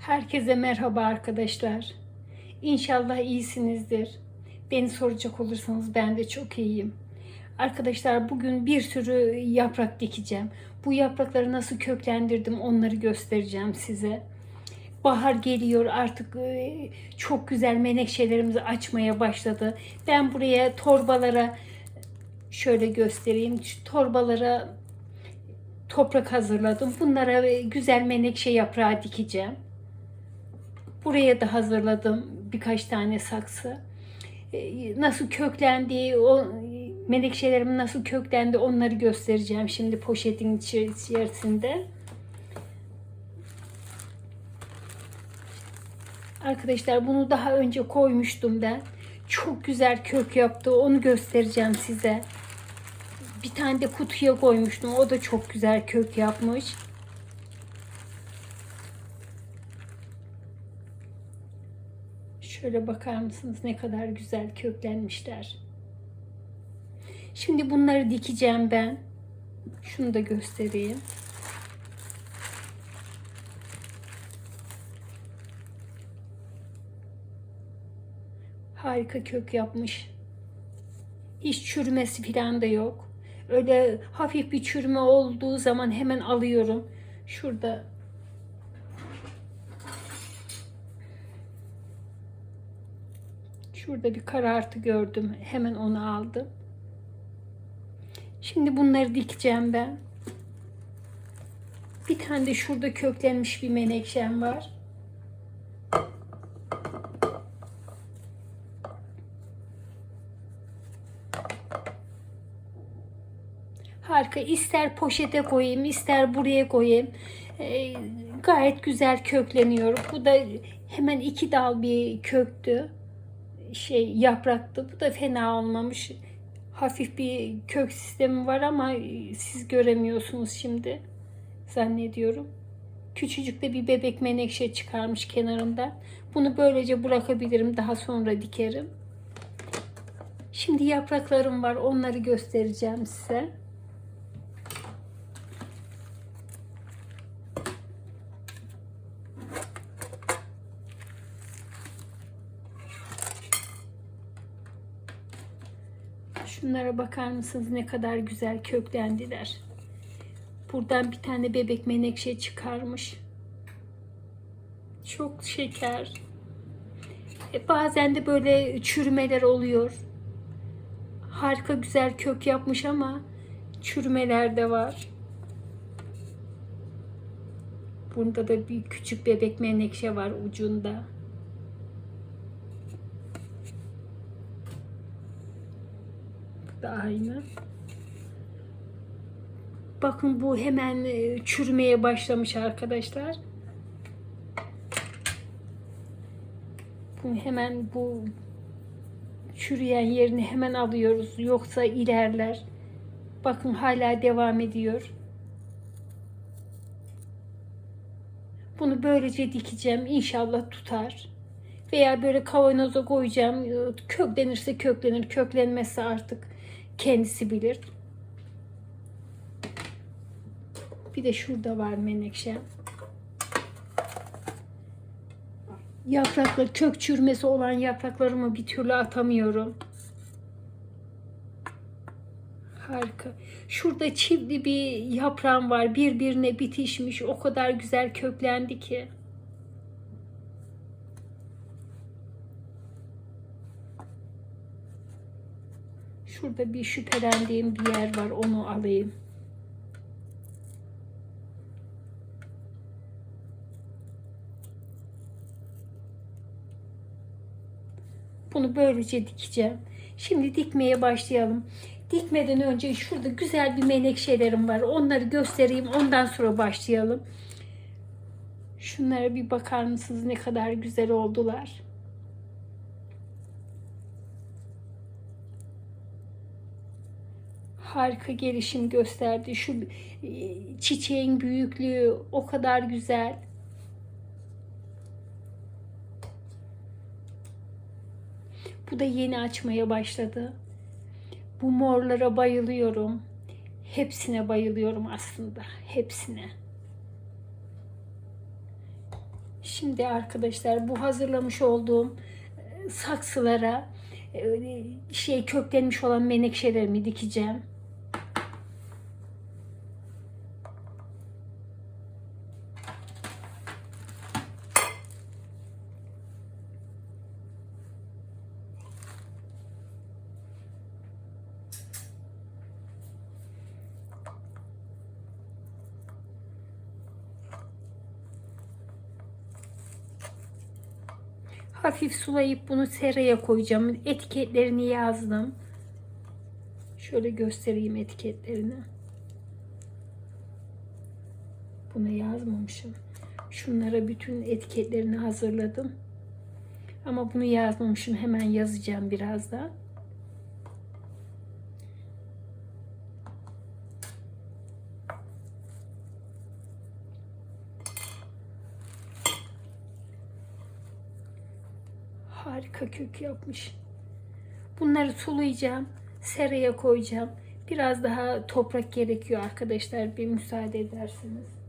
Herkese merhaba arkadaşlar. İnşallah iyisinizdir. Beni soracak olursanız ben de çok iyiyim. Arkadaşlar bugün bir sürü yaprak dikeceğim. Bu yaprakları nasıl köklendirdim onları göstereceğim size. Bahar geliyor artık e, çok güzel menekşelerimiz açmaya başladı. Ben buraya torbalara şöyle göstereyim. Torbalara toprak hazırladım. Bunlara e, güzel menekşe yaprağı dikeceğim. Buraya da hazırladım birkaç tane saksı. E, Nasıl köklendi, o menekşelerim nasıl köklendi onları göstereceğim şimdi poşetin içerisinde. Arkadaşlar bunu daha önce koymuştum ben. Çok güzel kök yaptı. Onu göstereceğim size. Bir tane de kutuya koymuştum. O da çok güzel kök yapmış. Şöyle bakar mısınız ne kadar güzel köklenmişler. Şimdi bunları dikeceğim ben. Şunu da göstereyim. Harika kök yapmış. Hiç çürümesi falan da yok. Öyle hafif bir çürüme olduğu zaman hemen alıyorum. Şurada Şurada bir karartı gördüm. Hemen onu aldım. Şimdi bunları dikeceğim ben. Bir tane de şurada köklenmiş bir menekşem var. Harika. İster poşete koyayım, ister buraya koyayım. Ee, gayet güzel kökleniyor. Bu da hemen iki dal bir köktü. Şey yapraktı. Bu da fena olmamış. Hafif bir kök sistemi var ama siz göremiyorsunuz şimdi. Zannediyorum. Küçücük de bir bebek menekşe çıkarmış kenarında. Bunu böylece bırakabilirim. Daha sonra dikerim. Şimdi yapraklarım var. Onları göstereceğim size. Şunlara bakar mısınız ne kadar güzel köklendiler. Buradan bir tane bebek menekşe çıkarmış. Çok şeker. E, bazen de böyle çürümeler oluyor. Harika güzel kök yapmış ama çürümeler de var. Bunda da bir küçük bebek menekşe var ucunda. Da aynı. Bakın bu hemen e, çürümeye başlamış arkadaşlar. Hemen bu çürüyen yerini hemen alıyoruz. Yoksa ilerler. Bakın hala devam ediyor. Bunu böylece dikeceğim. İnşallah tutar. Veya böyle kavanoza koyacağım. Köklenirse köklenir. Köklenmezse artık kendisi bilir. Bir de şurada var menekşe. Yapraklar kök çürümesi olan yapraklarımı bir türlü atamıyorum. Harika. Şurada çivli bir yaprağım var. Birbirine bitişmiş. O kadar güzel köklendi ki. Şurada bir şüphelendiğim bir yer var. Onu alayım. Bunu böylece dikeceğim. Şimdi dikmeye başlayalım. Dikmeden önce şurada güzel bir menekşelerim var. Onları göstereyim. Ondan sonra başlayalım. Şunlara bir bakar mısınız ne kadar güzel oldular. Harika gelişim gösterdi. Şu e, çiçeğin büyüklüğü o kadar güzel. Bu da yeni açmaya başladı. Bu morlara bayılıyorum. Hepsine bayılıyorum aslında. Hepsine. Şimdi arkadaşlar bu hazırlamış olduğum e, saksılara e, şey köklenmiş olan menekşelerimi dikeceğim. Hafif sulayıp bunu seraya koyacağım. Etiketlerini yazdım. Şöyle göstereyim etiketlerini. Buna yazmamışım. Şunlara bütün etiketlerini hazırladım. Ama bunu yazmamışım. Hemen yazacağım birazdan. Harika kök yapmış. Bunları sulayacağım. Seraya koyacağım. Biraz daha toprak gerekiyor arkadaşlar. Bir müsaade ederseniz.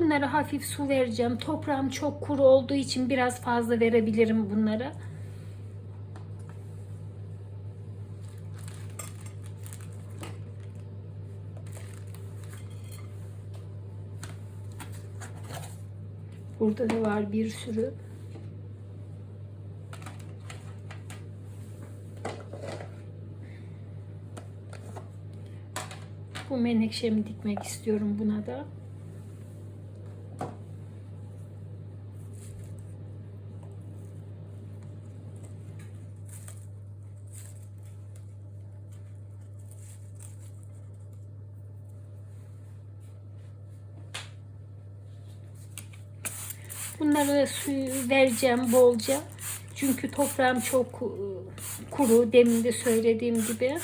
Bunlara hafif su vereceğim. Toprağım çok kuru olduğu için biraz fazla verebilirim bunlara. Burada da var bir sürü. Bu menekşemi dikmek istiyorum buna da. Bunlara suyu vereceğim bolca. Çünkü toprağım çok e, kuru. Demin de söylediğim gibi.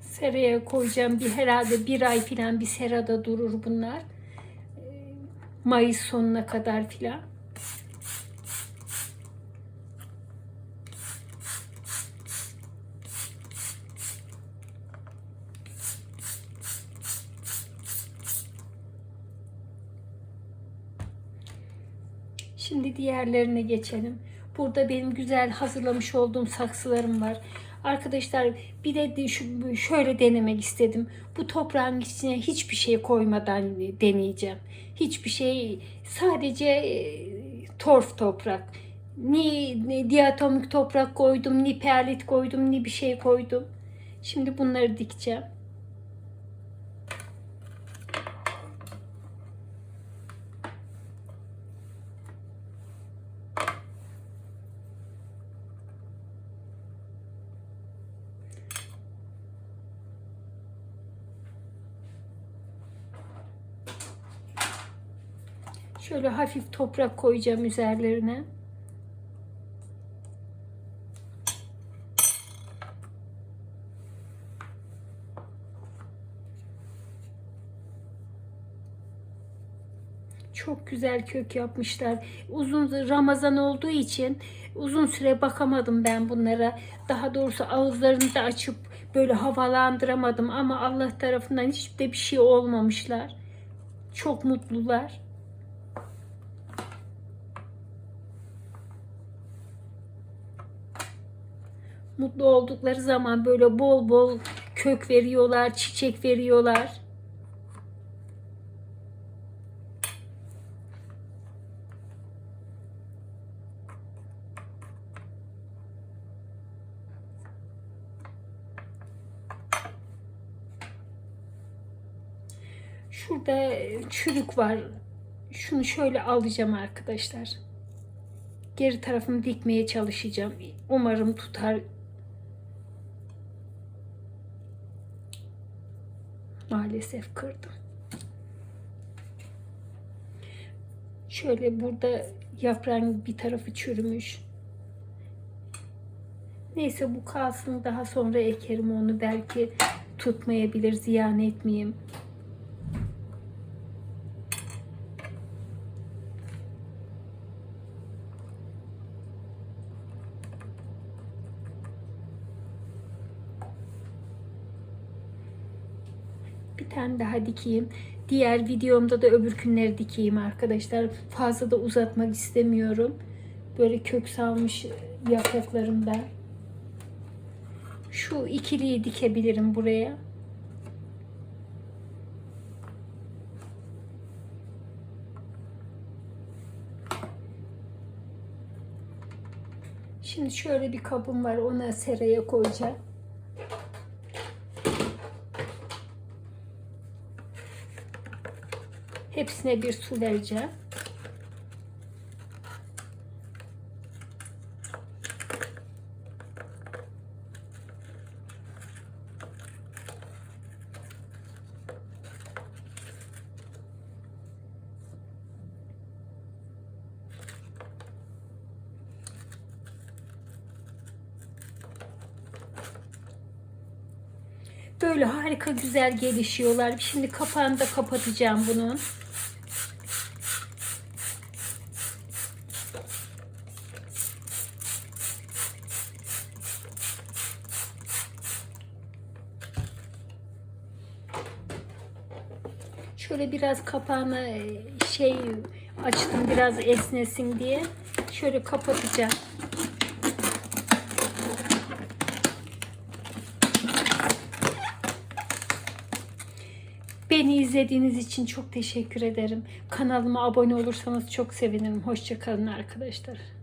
Seraya koyacağım bir herhalde bir ay falan bir serada durur bunlar. Mayıs sonuna kadar filan. Şimdi diğerlerine geçelim. Burada benim güzel hazırlamış olduğum saksılarım var. Arkadaşlar bir de şu- şöyle denemek istedim. Bu toprağın içine hiçbir şey koymadan deneyeceğim. Hiçbir şey sadece e, torf toprak. Ni, ni diatomik toprak koydum, ni perlit koydum, ni bir şey koydum. Şimdi bunları dikeceğim. Şöyle hafif toprak koyacağım üzerlerine. Çok güzel kök yapmışlar. Uzun Ramazan olduğu için uzun süre bakamadım ben bunlara. Daha doğrusu ağızlarını da açıp böyle havalandıramadım ama Allah tarafından hiç de bir şey olmamışlar. Çok mutlular. Mutlu oldukları zaman böyle bol bol kök veriyorlar, çiçek veriyorlar. Şurada çürük var. Şunu şöyle alacağım arkadaşlar. Geri tarafını dikmeye çalışacağım. Umarım tutar. Maalesef kırdım. Şöyle burada yaprağın bir tarafı çürümüş. Neyse bu kalsın daha sonra ekerim onu belki tutmayabilir ziyan etmeyeyim. Bir tane daha dikeyim. Diğer videomda da öbür günleri dikeyim arkadaşlar. Fazla da uzatmak istemiyorum. Böyle kök salmış yapraklarımdan. Şu ikiliyi dikebilirim buraya. Şimdi şöyle bir kabım var. Ona seraya koyacağım. Hepsine bir su vereceğim. Böyle harika güzel gelişiyorlar. Şimdi kapağını da kapatacağım bunun. Şöyle biraz kapağını e, şey açtım biraz esnesin diye. Şöyle kapatacağım. Beni izlediğiniz için çok teşekkür ederim. Kanalıma abone olursanız çok sevinirim. Hoşçakalın arkadaşlar.